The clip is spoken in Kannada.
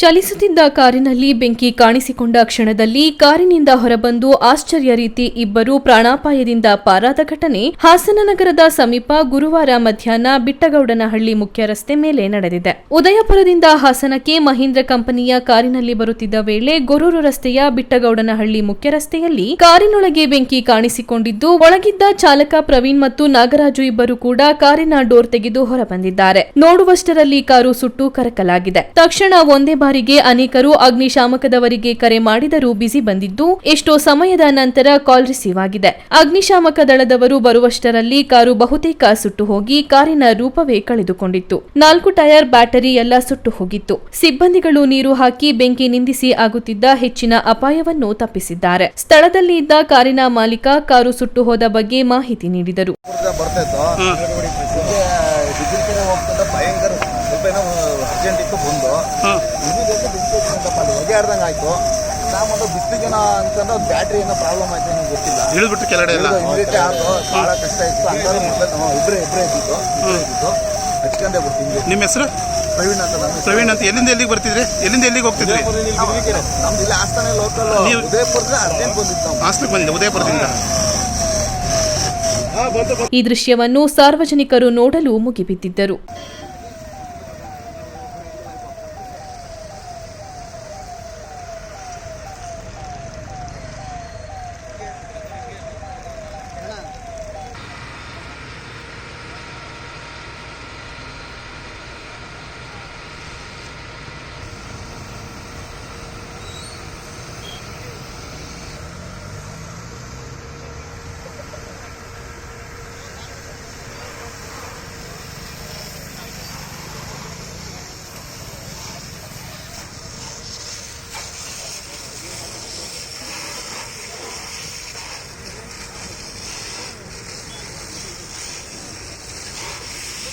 ಚಲಿಸುತ್ತಿದ್ದ ಕಾರಿನಲ್ಲಿ ಬೆಂಕಿ ಕಾಣಿಸಿಕೊಂಡ ಕ್ಷಣದಲ್ಲಿ ಕಾರಿನಿಂದ ಹೊರಬಂದು ಆಶ್ಚರ್ಯ ರೀತಿ ಇಬ್ಬರು ಪ್ರಾಣಾಪಾಯದಿಂದ ಪಾರಾದ ಘಟನೆ. ಹಾಸನ ನಗರದ ಸಮೀಪ ಗುರುವಾರ ಮಧ್ಯಾಹ್ನ ಬಿಟ್ಟಗೌಡನಹಳ್ಳಿ ಮುಖ್ಯ ರಸ್ತೆ ಮೇಲೆ ನಡೆದಿದೆ. ಉದಯಪುರದಿಂದ ಹಾಸನಕ್ಕೆ ಮಹೀಂದ್ರ ಕಂಪನಿಯ ಕಾರಿನಲ್ಲಿ ಬರುತ್ತಿದ್ದ ವೇಳೆ ಗೊರೂರು ರಸ್ತೆಯ ಬಿಟ್ಟಗೌಡನಹಳ್ಳಿ ಮುಖ್ಯ ರಸ್ತೆಯಲ್ಲಿ ಕಾರಿನೊಳಗೆ ಬೆಂಕಿ ಕಾಣಿಸಿಕೊಂಡಿದ್ದು, ಒಳಗಿದ್ದ ಚಾಲಕ ಪ್ರವೀಣ್ ಮತ್ತು ನಾಗರಾಜು ಇಬ್ಬರು ಕೂಡ ಕಾರಿನ ಡೋರ್ ತೆಗೆದು ಹೊರಬಂದಿದ್ದಾರೆ. ನೋಡುವಷ್ಟರಲ್ಲಿ ಕಾರು ಸುಟ್ಟು ಕರಕಲಾಗಿದೆ. ತಕ್ಷಣ ಒಂದೇ ಬಾರಿಗೆ ಅನೇಕರು ಅಗ್ನಿಶಾಮಕದವರಿಗೆ ಕರೆ ಮಾಡಿದರೂ ಬಿಸಿ ಬಂದಿದ್ದು ಎಷ್ಟೋ ಸಮಯದ ನಂತರ ಕಾಲ್ ರಿಸೀವ್ ಆಗಿದೆ. ಅಗ್ನಿಶಾಮಕ ದಳದವರು ಬರುವಷ್ಟರಲ್ಲಿ ಕಾರು ಬಹುತೇಕ ಸುಟ್ಟು ಹೋಗಿ ಕಾರಿನ ರೂಪವೇ ಕಳೆದುಕೊಂಡಿತ್ತು. ನಾಲ್ಕು ಟೈರ್ ಬ್ಯಾಟರಿ ಎಲ್ಲ ಸುಟ್ಟು ಹೋಗಿತ್ತು. ಸಿಬ್ಬಂದಿಗಳು ನೀರು ಹಾಕಿ ಬೆಂಕಿ ನಿಂದಿಸಿ ಆಗುತ್ತಿದ್ದ ಹೆಚ್ಚಿನ ಅಪಾಯವನ್ನು ತಪ್ಪಿಸಿದ್ದಾರೆ. ಸ್ಥಳದಲ್ಲಿ ಇದ್ದ ಕಾರಿನ ಮಾಲೀಕ ಕಾರು ಸುಟ್ಟು ಹೋದ ಬಗ್ಗೆ ಮಾಹಿತಿ ನೀಡಿದರು. ಕಡೆ ಹೋಗ್ತಂತ ಭಯಂಕರ ಸ್ವಲ್ಪ ಏನೋ ಅರ್ಜೆಂಟ್ ಇತ್ತು ಬಂದು. ಇಮಿಡಿಯೇಟ್ಲಿ ಬಿಸ್ಲು ಅಂತ ಅಲ್ಲಿ ಹೊಗೆ ಆಡ್ದಂಗೆ ಆಯ್ತು. ನಾಮೊಂದು ಬಿಸ್ಲಿಗೇನ ಅಂತಂದ್ರೆ ಬ್ಯಾಟ್ರಿ ಏನೋ ಪ್ರಾಬ್ಲಮ್ ಆಯ್ತು ಏನೋ ಗೊತ್ತಿಲ್ಲ. ಇಳಿದ್ಬಿಟ್ಟು ಕೆಳಗಡೆ ಇಮಿಡಿಯೇಟ್ಲಿ ಆಯ್ತು ಭಾಳ ಕಷ್ಟ ಇತ್ತು. ಅಂತ ಮೊದಲು ಹ್ಞೂ ಇಬ್ಬರೇ ಇಬ್ಬರೇ ಇದ್ದಿತ್ತು ಇಬ್ಬರೇ ಇದ್ದಿದ್ದು. ಹಚ್ಕೊಂಡೇ ಬರ್ತೀನಿ ನಿಮ್ಮ ಹೆಸರು? ಪ್ರವೀಣ್ ಅಂತ ನಮ್ಮ ಪ್ರವೀಣ್ ಅಂತ. ಎಲ್ಲಿಂದ ಎಲ್ಲಿಗೆ ಬರ್ತಿದ್ರಿ? ಎಲ್ಲಿಂದ ಎಲ್ಲಿಗೆ ಹೋಗ್ತಿದ್ರಿ? ನಮ್ದು ಇಲ್ಲಿ ಆಸ್ಥಾನ ಲೋಕಲ್. ನೀವು- ಉದಯಪುರದ ಅರ್ಜೆಂಟ್ ಬಂದಿತ್ತು ನಾವು. ಹಾಸ್ಟೆಲ್ಗೆ ಬಂದಿದ್ದೆ ಉದಯಪುರದಿಂದ. ಈ ದೃಶ್ಯವನ್ನು ಸಾರ್ವಜನಿಕರು ನೋಡಲು ಮುಗಿಬಿದ್ದಿದ್ದರು.